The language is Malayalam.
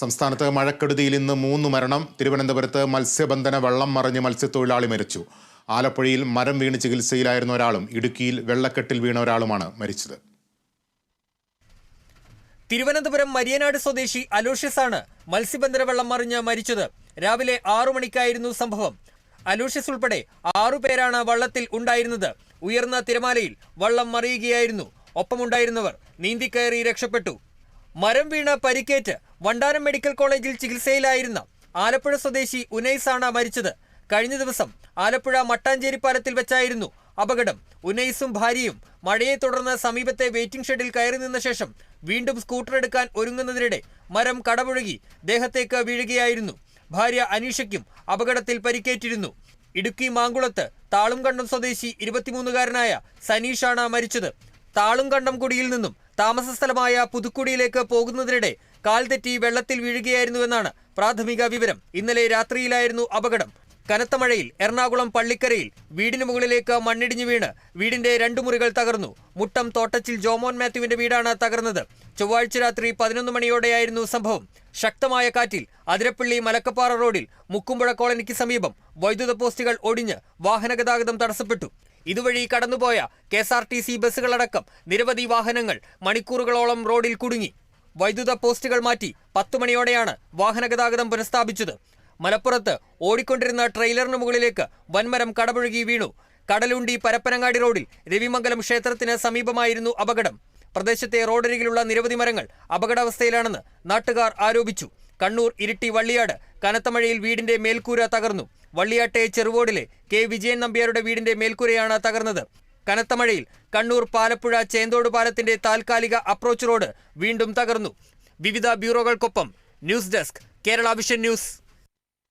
സംസ്ഥാനത്ത് മഴക്കെടുതിയിൽ ഇന്ന് മൂന്ന് മരണം. തിരുവനന്തപുരത്ത് മത്സ്യബന്ധന വെള്ളം മറിഞ്ഞ് മത്സ്യത്തൊഴിലാളി മരിച്ചു. ആലപ്പുഴയിൽ മരം വീണ് ചികിത്സയിലായിരുന്ന ഒരാളും ഇടുക്കിയിൽ വെള്ളക്കെട്ടിൽ വീണ ഒരാളുമാണ് മരിച്ചത്. തിരുവനന്തപുരം മരിയനാട് സ്വദേശി അലോഷ്യസ് ആണ് മത്സ്യബന്ധന വെള്ളം മറിഞ്ഞ് മരിച്ചത്. രാവിലെ ആറു മണിക്കായിരുന്നു സംഭവം. അലോഷ്യസ് ഉൾപ്പെടെ ആറുപേരാണ് വള്ളത്തിൽ ഉണ്ടായിരുന്നത്. ഉയർന്ന തിരമാലയിൽ വള്ളം മറിയുകയായിരുന്നു. ഒപ്പമുണ്ടായിരുന്നവർ നീന്തിക്കയറി രക്ഷപ്പെട്ടു. മരം വീണ് പരിക്കേറ്റ് വണ്ടാനം മെഡിക്കൽ കോളേജിൽ ചികിത്സയിലായിരുന്ന ആലപ്പുഴ സ്വദേശി ഉനൈസ് ആണ് മരിച്ചത്. കഴിഞ്ഞ ദിവസം ആലപ്പുഴ മട്ടാഞ്ചേരി പാലത്തിൽ വെച്ചായിരുന്നു അപകടം. ഉനൈസും ഭാര്യയും മഴയെ തുടർന്ന് സമീപത്തെ വെയിറ്റിംഗ് ഷെഡിൽ കയറി നിന്ന ശേഷം വീണ്ടും സ്കൂട്ടർ എടുക്കാൻ ഒരുങ്ങുന്നതിനിടെ മരം കടപുഴകി ദേഹത്തേക്ക് വീഴുകയായിരുന്നു. ഭാര്യ അനീഷയ്ക്കും അപകടത്തിൽ പരിക്കേറ്റിരുന്നു. ഇടുക്കി മാങ്കുളത്ത് താളുംകണ്ടം സ്വദേശി ഇരുപത്തിമൂന്നുകാരനായ സനീഷാണ് മരിച്ചത്. താളുംകണ്ടം കുടിയിൽ നിന്നും താമസ സ്ഥലമായ പുതുക്കുടിയിലേക്ക് പോകുന്നതിനിടെ കാൽ തെറ്റി വെള്ളത്തിൽ വീഴുകയായിരുന്നുവെന്നാണ് പ്രാഥമിക വിവരം. ഇന്നലെ രാത്രിയിലായിരുന്നു അപകടം. കനത്ത മഴയിൽ എറണാകുളം പള്ളിക്കരയിൽ വീടിന് മുകളിലേക്ക് മണ്ണിടിഞ്ഞു വീണ് വീടിന്റെ രണ്ടു മുറികൾ തകർന്നു. മുട്ടം തോട്ടച്ചിൽ ജോമോൻ മാത്യുവിന്റെ വീടാണ് തകർന്നത്. ചൊവ്വാഴ്ച രാത്രി പതിനൊന്ന് മണിയോടെയായിരുന്നു സംഭവം. ശക്തമായ കാറ്റിൽ അതിരപ്പള്ളി മലക്കപ്പാറ റോഡിൽ മുക്കുമ്പുഴ കോളനിക്ക് സമീപം വൈദ്യുത പോസ്റ്റുകൾ ഒടിഞ്ഞ് വാഹനഗതാഗതം തടസ്സപ്പെട്ടു. ഇതുവഴി കടന്നുപോയ K S R T C ബസ്സുകളടക്കം നിരവധി വാഹനങ്ങൾ മണിക്കൂറുകളോളം റോഡിൽ കുടുങ്ങി. വൈദ്യുത പോസ്റ്റുകൾ മാറ്റി പത്തു മണിയോടെയാണ് വാഹനഗതാഗതം പുനഃസ്ഥാപിച്ചത്. മലപ്പുറത്ത് ഓടിക്കൊണ്ടിരുന്ന ട്രെയിലറിന് മുകളിലേക്ക് വൻമരം കടപുഴകി വീണു. കടലുണ്ടി പരപ്പനങ്ങാടി റോഡിൽ രവിമംഗലം ക്ഷേത്രത്തിന് സമീപമായിരുന്നു അപകടം. പ്രദേശത്തെ റോഡരികിലുള്ള നിരവധി മരങ്ങൾ അപകടാവസ്ഥയിലാണെന്ന് നാട്ടുകാർ ആരോപിച്ചു. കണ്ണൂർ ഇരിട്ടി വള്ളിയാട് കനത്ത മഴയിൽ വീടിന്റെ മേൽക്കൂര തകർന്നു. വള്ളിയാട്ടെ ചെറുവോടിലെ കെ വിജയൻ നമ്പ്യാരുടെ വീടിന്റെ മേൽക്കൂരയാണ് തകർന്നത്. കനത്ത മഴയിൽ കണ്ണൂർ പാലപ്പുഴ ചേന്തോട് പാലത്തിന്റെ താൽക്കാലിക അപ്രോച്ച് റോഡ് വീണ്ടും തകർന്നു. വിവിധ ബ്യൂറോകൾക്കൊപ്പം news desk Kerala vision news.